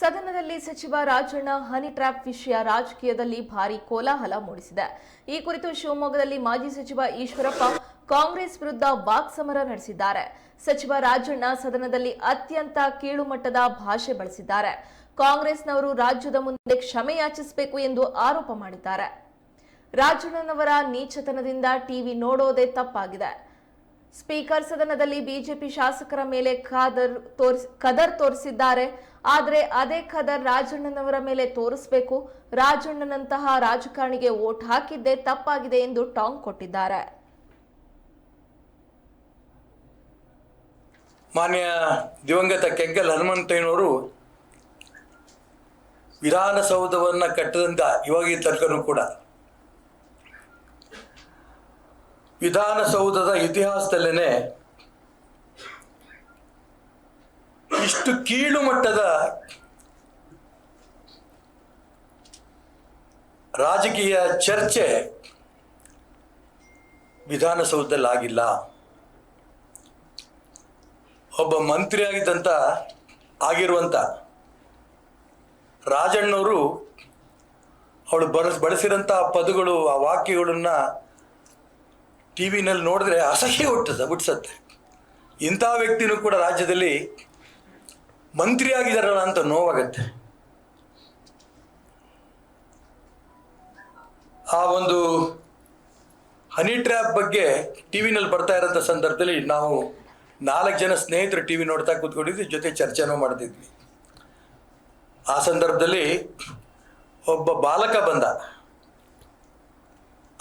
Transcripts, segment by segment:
ಸದನದಲ್ಲಿ ಸಚಿವ Rajanna honey trap ವಿಷಯ ರಾಜಕೀಯದಲ್ಲಿ ಭಾರಿ ಕೋಲಾಹಲ ಮೂಡಿಸಿದೆ. ಈ ಕುರಿತು ಶಿವಮೊಗ್ಗದಲ್ಲಿ ಮಾಜಿ ಸಚಿವ ಈಶ್ವರಪ್ಪ ಕಾಂಗ್ರೆಸ್ ವಿರುದ್ಧ ವಾಕ್ಸಮರ ನಡೆಸಿದ್ದಾರೆ. ಸಚಿವ ರಾಜಣ್ಣ ಸದನದಲ್ಲಿ ಅತ್ಯಂತ ಕೀಳುಮಟ್ಟದ ಭಾಷೆ ಬಳಸಿದ್ದಾರೆ. ಕಾಂಗ್ರೆಸ್ನವರು ರಾಜ್ಯದ ಮುಂದೆ ಕ್ಷಮೆ ಯಾಚಿಸಬೇಕು ಎಂದು ಆರೋಪ ಮಾಡಿದ್ದಾರೆ. ರಾಜಣ್ಣನವರ ನೀಚತನದಿಂದ ಟಿವಿ ನೋಡೋದೇ ತಪ್ಪಾಗಿದೆ. ಸ್ಪೀಕರ್ ಸದನದಲ್ಲಿ ಬಿಜೆಪಿ ಶಾಸಕರ ಮೇಲೆ ಖಾದರ್ ತೋರಿಸ್ ಕದರ್ ತೋರಿಸಿದ್ದಾರೆ. ಆದರೆ ಅದೇ ಖದರ್ ರಾಜಣ್ಣನವರ ಮೇಲೆ ತೋರಿಸಬೇಕು. ರಾಜಣ್ಣನಂತಹ ರಾಜಕಾರಣಿಗೆ ವೋಟ್ ಹಾಕಿದ್ದೆ ತಪ್ಪಾಗಿದೆ ಎಂದು ಟಾಂಗ್ ಕೊಟ್ಟಿದ್ದಾರೆ. ಮಾನ್ಯ ದಿವಂಗತ ಕೆಂಗಲ್ ಹನುಮಂತಯ್ಯನವರು ವಿಧಾನಸೌಧವನ್ನು ಕಟ್ಟದಂತ ಇವಾಗಿನ ತನಕನೂ ಕೂಡ ವಿಧಾನಸೌಧದ ಇತಿಹಾಸದಲ್ಲೇನೆ ಇಷ್ಟು ಕೀಳು ಮಟ್ಟದ ರಾಜಕೀಯ ಚರ್ಚೆ ವಿಧಾನಸೌಧದಲ್ಲಿ ಆಗಿಲ್ಲ ಒಬ್ಬ ಮಂತ್ರಿ ಆಗಿದ್ದಂಥ ಆಗಿರುವಂಥ ರಾಜಣ್ಣವರು ಅವಳು ಬಳಸ್ ಬಳಸಿದಂಥ ಪದಗಳು, ಆ ವಾಕ್ಯಗಳನ್ನ ಟಿ ವಿನಲ್ಲಿ ನೋಡಿದ್ರೆ ಅಸಹ್ಯ ಹುಟ್ಟದ ಹುಟ್ಟಿಸತ್ತೆ ಇಂಥ ವ್ಯಕ್ತಿನೂ ಕೂಡ ರಾಜ್ಯದಲ್ಲಿ ಮಂತ್ರಿ ಆಗಿದಾರಲ್ಲ ಅಂತ ನೋವಾಗತ್ತೆ. ಆ ಒಂದು ಹನಿ ಟ್ರ್ಯಾಪ್ ಬಗ್ಗೆ ಟಿ ವಿನಲ್ಲಿ ಬರ್ತಾ ಇರೋಂಥ ಸಂದರ್ಭದಲ್ಲಿ ನಾವು ನಾಲ್ಕು ಜನ ಸ್ನೇಹಿತರು ಟಿ ವಿ ನೋಡ್ತಾ ಕೂತ್ಕೊಂಡಿದ್ವಿ, ಜೊತೆ ಚರ್ಚೆನೂ ಮಾಡ್ತಿದ್ವಿ. ಆ ಸಂದರ್ಭದಲ್ಲಿ ಒಬ್ಬ ಬಾಲಕ ಬಂದ.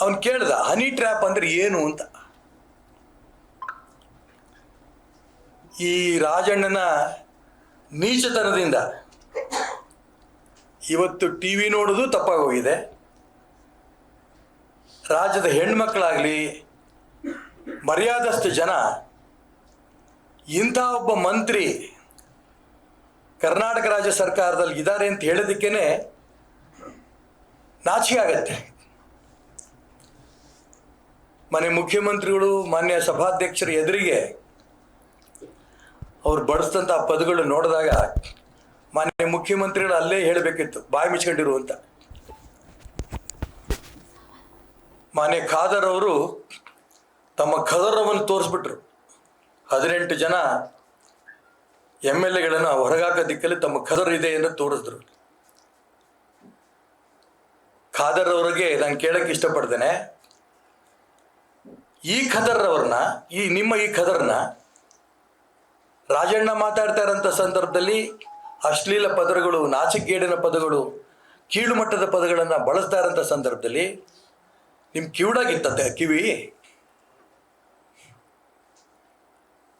ಅವನು ಕೇಳ್ದ ಹನಿ ಟ್ರ್ಯಾಪ್ ಅಂದ್ರೆ ಏನು ಅಂತ? ಈ ರಾಜಣ್ಣನ ನೀಚತನದಿಂದ ಇವತ್ತು ಟಿ ವಿ ನೋಡೋದು ತಪ್ಪಾಗೋಗಿದೆ. ರಾಜ್ಯದ ಹೆಣ್ಮಕ್ಳಾಗಲಿ ಮರ್ಯಾದಸ್ಥ ಜನ, ಇಂಥ ಒಬ್ಬ ಮಂತ್ರಿ ಕರ್ನಾಟಕ ರಾಜ್ಯ ಸರ್ಕಾರದಲ್ಲಿ ಇದ್ದಾರೆ ಅಂತ ಹೇಳೋದಕ್ಕೇನೆ ನಾಚಿಕೆ ಆಗತ್ತೆ. ಮನೆ ಮುಖ್ಯಮಂತ್ರಿಗಳು, ಮಾನ್ಯ ಸಭಾಧ್ಯಕ್ಷರ ಎದುರಿಗೆ ಅವ್ರು ಬಳಸಿದಂಥ ಪದಗಳು ನೋಡಿದಾಗ ಮಾನ್ಯ ಮುಖ್ಯಮಂತ್ರಿಗಳು ಅಲ್ಲೇ ಹೇಳಬೇಕಿತ್ತು, ಬಾಯಿ ಮುಚ್ಕೊಂಡಿರು ಅಂತ. ಮಾನ್ಯ ಖಾದರ್ ಅವರು ತಮ್ಮ ಖದರವನ್ನು ತೋರಿಸ್ಬಿಟ್ರು. ಹದಿನೆಂಟು ಜನ ಎಂ ಎಲ್ ಎಗಳನ್ನು ಹೊರಗಾಕ ದಿಕ್ಕಲ್ಲಿ ತಮ್ಮ ಖದರ್ ಇದೆ ಎಂದು ತೋರಿಸಿದ್ರು. ಖಾದರ್ ಅವರಿಗೆ ನಾನು ಕೇಳಕ್ಕೆ ಇಷ್ಟಪಡ್ತೇನೆ. ಈ ಖದರ್ ಅವ್ರನ್ನ ಈ ನಿಮ್ಮ ಈ ಖದರ್ನ ರಾಜಣ್ಣ ಮಾತಾಡ್ತಾ ಇರೋಂಥ ಸಂದರ್ಭದಲ್ಲಿ ಅಶ್ಲೀಲ ಪದಗಳು ನಾಚಿಕೇಡಿನ ಪದಗಳು ಕೀಳು ಮಟ್ಟದ ಪದಗಳನ್ನು ಬಳಸ್ತಾ ಇರೋಂಥ ಸಂದರ್ಭದಲ್ಲಿ ನಿಮ್ಮ ಕಿವುಡಾಗಿತ್ತಂತೆ ಕಿವಿ?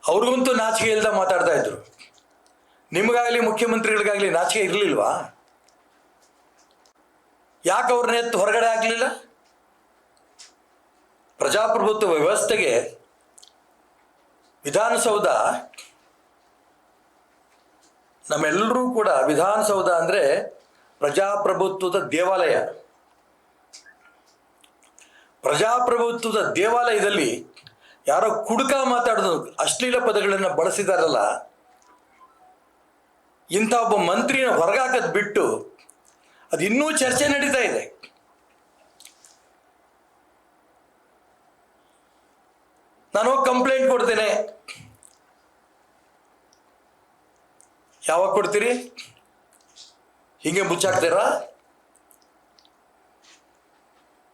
ಅವ್ರಿಗಂತೂ ನಾಚಿಕೆ ಇಲ್ಲದ ಮಾತಾಡ್ತಾ ಇದ್ರು. ನಿಮಗಾಗಲಿ, ಮುಖ್ಯಮಂತ್ರಿಗಳಿಗಾಗಲಿ ನಾಚಿಕೆ ಇರಲಿಲ್ವಾ? ಯಾಕೆ ಅವ್ರನ್ನ ಎತ್ತು ಹೊರಗಡೆ ಆಗಲಿಲ್ಲ ಪ್ರಜಾಪ್ರಭುತ್ವ ವ್ಯವಸ್ಥೆಗೆ ವಿಧಾನಸೌಧ, ನಮ್ಮೆಲ್ಲರೂ ಕೂಡ ವಿಧಾನಸೌಧ ಅಂದರೆ ಪ್ರಜಾಪ್ರಭುತ್ವದ ದೇವಾಲಯ. ಪ್ರಜಾಪ್ರಭುತ್ವದ ದೇವಾಲಯದಲ್ಲಿ ಯಾರೋ ಕುಡುಕ ಮಾತಾಡೋದು, ಅಶ್ಲೀಲ ಪದಗಳನ್ನು ಬಳಸಿದಾರಲ್ಲ, ಇಂಥ ಒಬ್ಬ ಮಂತ್ರಿನ ಹೊರಗಾಕದ್ ಬಿಟ್ಟು ಅದು ಇನ್ನೂ ಚರ್ಚೆ ನಡೀತಾ ಇದೆ. ನಾನು ಕಂಪ್ಲೇಂಟ್ ಕೊಡ್ತೇನೆ. ಯಾವಾಗ ಕೊಡ್ತೀರಿ? ಹಿಂಗೆ ಮುಚ್ಚಾಕ್ತೀರಾ?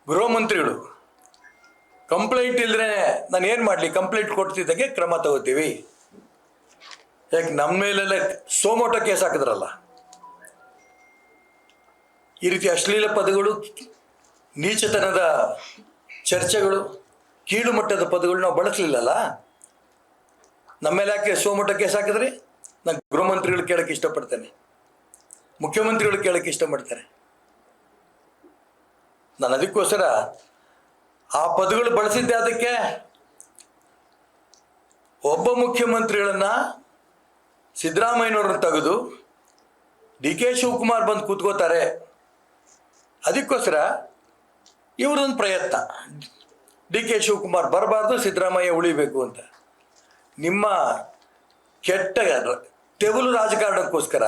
ಗೃಹ ಮಂತ್ರಿಗಳು, ಕಂಪ್ಲೇಂಟ್ ಇಲ್ಲದ್ರೆ ನಾನು ಏನು ಮಾಡಲಿ? ಕಂಪ್ಲೇಂಟ್ ಕೊಡ್ತಿದ್ದಂಗೆ ಕ್ರಮ ತಗೋತೀವಿ. ಯಾಕೆ ನಮ್ಮ ಮೇಲೆಲ್ಲ ಸೋಮೋಟ ಕೇಸ್ ಹಾಕಿದ್ರಲ್ಲ? ಈ ರೀತಿ ಅಶ್ಲೀಲ ಪದಗಳು, ನೀಚತನದ ಚರ್ಚೆಗಳು ಕೀಳು ಮಟ್ಟದ ಪದಗಳು ನಾವು ಬಳಸಲಿಲ್ಲಲ್ಲ? ನಮ್ಮ ಮೇಲೆ ಯಾಕೆ ಸೋಮೋಟೋ ಕೇಸ್ ಹಾಕಿದ್ರಿ? ನಾನು ಗೃಹಮಂತ್ರಿಗಳು ಕೇಳಕ್ಕೆ ಇಷ್ಟಪಡ್ತೇನೆ. ಮುಖ್ಯಮಂತ್ರಿಗಳು ಕೇಳಕ್ಕೆ ಇಷ್ಟಪಡ್ತಾರೆ. ನಾನು ಅದಕ್ಕೋಸ್ಕರ ಆ ಪದಗಳು ಬಳಸಿದ್ದೆ ಅದಕ್ಕೆ ಒಬ್ಬ ಮುಖ್ಯಮಂತ್ರಿಗಳನ್ನ ಸಿದ್ದರಾಮಯ್ಯನವ್ರನ್ನ ತೆಗೆದು ಡಿ ಕೆ ಶಿವಕುಮಾರ್ ಬಂದು ಕೂತ್ಕೋತಾರೆ. ಅದಕ್ಕೋಸ್ಕರ ಇವ್ರದೊಂದು ಪ್ರಯತ್ನ. ಡಿ ಕೆ ಶಿವಕುಮಾರ್ ಬರಬಾರ್ದು, ಸಿದ್ದರಾಮಯ್ಯ ಉಳಿಬೇಕು ಅಂತ. ನಿಮ್ಮ ಕೆಟ್ಟ ತೆಗುಲು ರಾಜಕಾರಣಕ್ಕೋಸ್ಕರ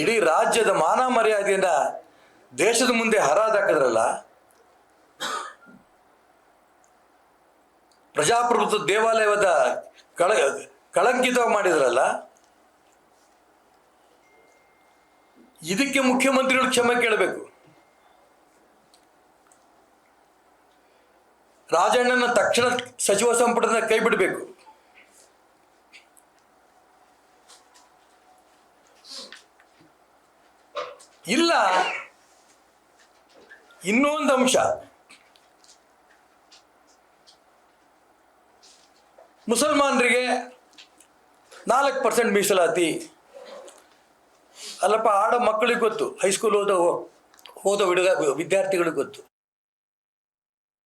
ಇಡೀ ರಾಜ್ಯದ ಮಾನ ಮರ್ಯಾದೆಯಿಂದ ದೇಶದ ಮುಂದೆ ಹರಾದಾಕಿದ್ರಲ್ಲ ಪ್ರಜಾಪ್ರಭುತ್ವ ದೇವಾಲಯದ ಕಳ ಕಳಂಕಿತ ಮಾಡಿದ್ರಲ್ಲ, ಇದಕ್ಕೆ ಮುಖ್ಯಮಂತ್ರಿಗಳು ಕ್ಷಮೆ ಕೇಳಬೇಕು. ರಾಜಣ್ಣನ ತಕ್ಷಣ ಸಚಿವ ಸಂಪುಟದ ಕೈ ಬಿಡಬೇಕು. ಇಲ್ಲ. ಇನ್ನೊಂದು ಅಂಶ. ಮುಸಲ್ಮಾನರಿಗೆ ನಾಲ್ಕು ಪರ್ಸೆಂಟ್ ಮೀಸಲಾತಿ. ಅಲ್ಲಪ್ಪ, ಆಡೋ ಮಕ್ಕಳಿಗೆ ಗೊತ್ತು, ಹೈಸ್ಕೂಲ್ ಓದೋ ಓದೋ ಹುಡುಗ ವಿದ್ಯಾರ್ಥಿಗಳಿಗೆ ಗೊತ್ತು.